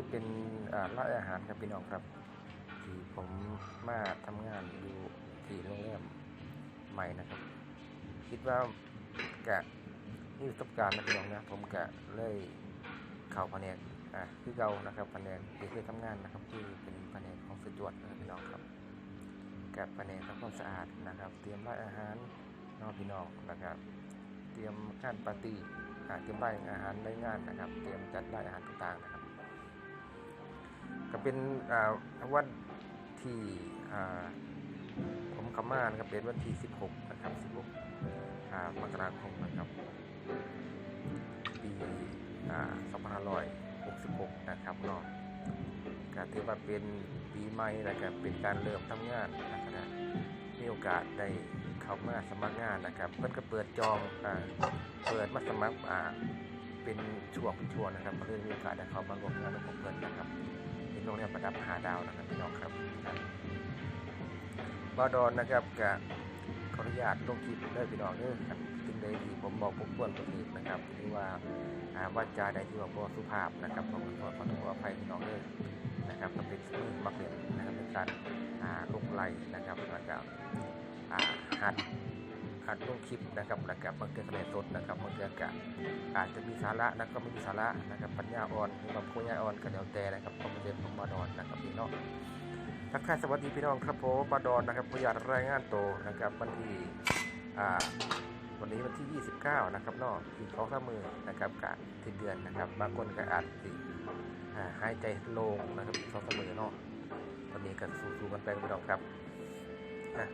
คือเป็นร้านอาหารครับพี่น้องครับ ที่ผมมาทำงานอยู่ที่โรงแรมใหม่นะครับ คิดว่ากะนี่ประสบการณ์นะพี่น้องนะผมกะเลยเข้าแผนกอ่าคือเก่านะครับแผนกที่เคยทำงานนะครับคือเป็นแผนกของสจวดนะครับพี่น้องครับกับแผนกทำความสะอาดนะครับ เตรียมร้านอาหารน้องพี่น้องนะครับ เตรียมงานปาร์ตี้เตรียมร้านอาหารได้งานนะครับ เตรียมจัดร้านอาหารต่างๆนะครับ ก็เป็นวันที่ผมข้ามานะครับเป็นวันที่ 16 นะครับ 16มกราคมนะครับ ปีอ่า2566 นะครับเนาะก็ถือว่าเป็นปีใหม่แล้วก็เป็นการเริ่มทำงานนะครับมีโอกาสได้เข้ามาสมัครงานนะครับเพิ่นก็เปิดจองอเปิดมาสมัครเป็นช่วงเป็นช่วงนะครับก็เลยมีโอกาสได้เข้ามาร่วมงานกับเพิ่นนะครับ โรงแรมประดับหาดาวนะครับพี่น้องครับบาดอนนะครับกับขออนุญาตลงคลิปได้พี่น้องเด้อครับสิ่งใดที่ผมบอกผมควรประทีนะครับหรือว่าอ่าวาจาใดที่ว่าบ่สุภาพนะครับผมขอขอโทษขอภัยพี่น้องเด้อนะครับก็เป็นสิ่งมักเรียนนะครับในการอ่าลงไลน์นะครับแล้วก็อ่าหัด หัดลงคลิปนะครับแล้วก็บางเทือก็ได้สดนะครับบางเทื่อก็อาจจะมีสาระแล้วก็ไม่มีสาระนะครับปัญญาอ่อนหรือว่าปัญญาอ่อนก็แล้วแต่นะครับผมเรียนผมบาดอนนะครับพี่น้องทักทายสวัสดีพี่น้องครับผมบาดอนนะครับขออนุญาตรายงานตัวนะครับวันที่อ่าวันนี้วันที่ 29 นะครับนอกอีกสองสามมือนะครับกะถึงเดือนนะครับบางคนก็อาจสิหายใจโล่งนะครับสองสามมือนาะตอนนี้ก็สู้ๆกันไปพี่น้องครับนะ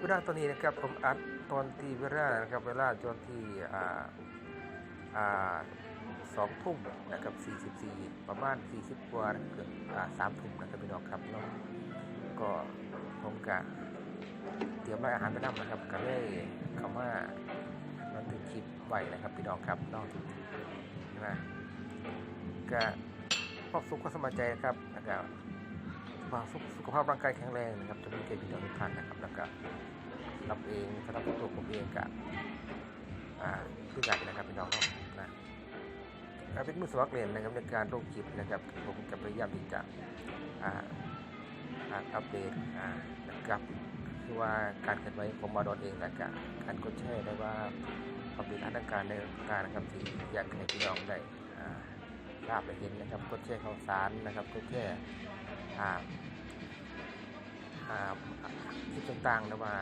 เวลาตอนนี้นะครับผมอัดตอนที่เวลานะครับเวลาจนที่อ่าอ่าสองทุ่มนะครับสี่สิบสี่ประมาณสี่สิบกว่าเกือบอ่าสามทุ่มนะครับพี่น้องครับเนาะก็ผมกะเตรียมรานอาหารไปนำนะครับก็เลยเข้ามาบันทึกคลิปไว้นะครับพี่น้องครับเนาะนะก็ความสุขความสบายใจนะครับแล้วก็ ความสุขสุขภาพร่างกายแข็งแรงนะครับจะมีเกณฑ์พี่น้องทุกท่านนะครับ แล้วก็รับเองสำหรับตัวผมเองกับอ่าผู้ใหญ่นะครับพี่น้องนะนะการเป็นมือสมัครเรียนนะครับในการลงคลิปนะครับผมจะพยายามที่จะอ่าอัปเดตอ่านะครับคือว่าการเคลื่อนไหวของมาดอนเองและกการกดแชร์ได้ว่าความเป็นอันการในการนะครับที่อยากให้พี่น้องได้อ่า ทราบและเห็นนะครับกดแชร์ข่าวสารนะครับกดแชร์อ่าอ่าคลิปต่างๆนะว่า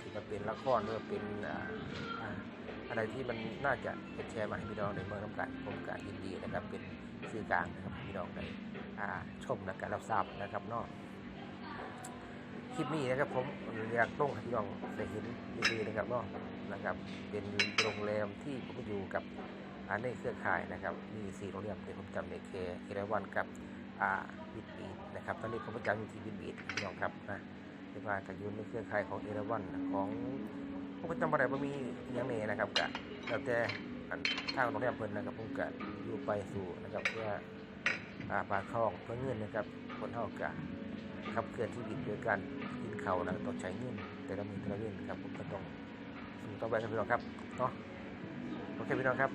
ที่มันเป็นละครหรือว่าเป็นอ่าอะไรที่มันน่าจะเป็นแชร์มาให้พี่น้องในเมืองน้ำกันผมก็ยินดีนะครับเป็นสื่อกลางนะครับพี่น้องได้ชมและการรับทราบนะครับนอกคลิปนี้นะครับผมอยากต้องให้พี่น้องได้เห็นดีๆนะครับนาะนะครับ เป็นโรงแรมที่ผมอยู่กับ อ่าในเครือข่ายนะครับ มีสี่โรงแรมที่ผมจำในเคเอราวันกับอ่าบิดบีดนะครับ ตอนนี้ผมประจำอยู่ที่บิดบีดพี่น้องครับนะเป็นว่ากับยู่ในเครือข่ายของเอราวันของผมประจำอะไรบ่มีอยังเนนะครับกะแล้วแต่ทางโรงแรมเพิ่นนะครับผมกะอยู่ไปสู่นะครับเพื่ออาปากท้องเพื่อเงินนะครับคนเท่ากะขับเคลื่อนชีวิตโดยการกินเขานะต้องใช้เงินแต่ละมื้อแต่ละเว้นครับผมก็ต้องสู่ต่องไปครับพี่น้องครับเนาะโอเคพี่น้องครับ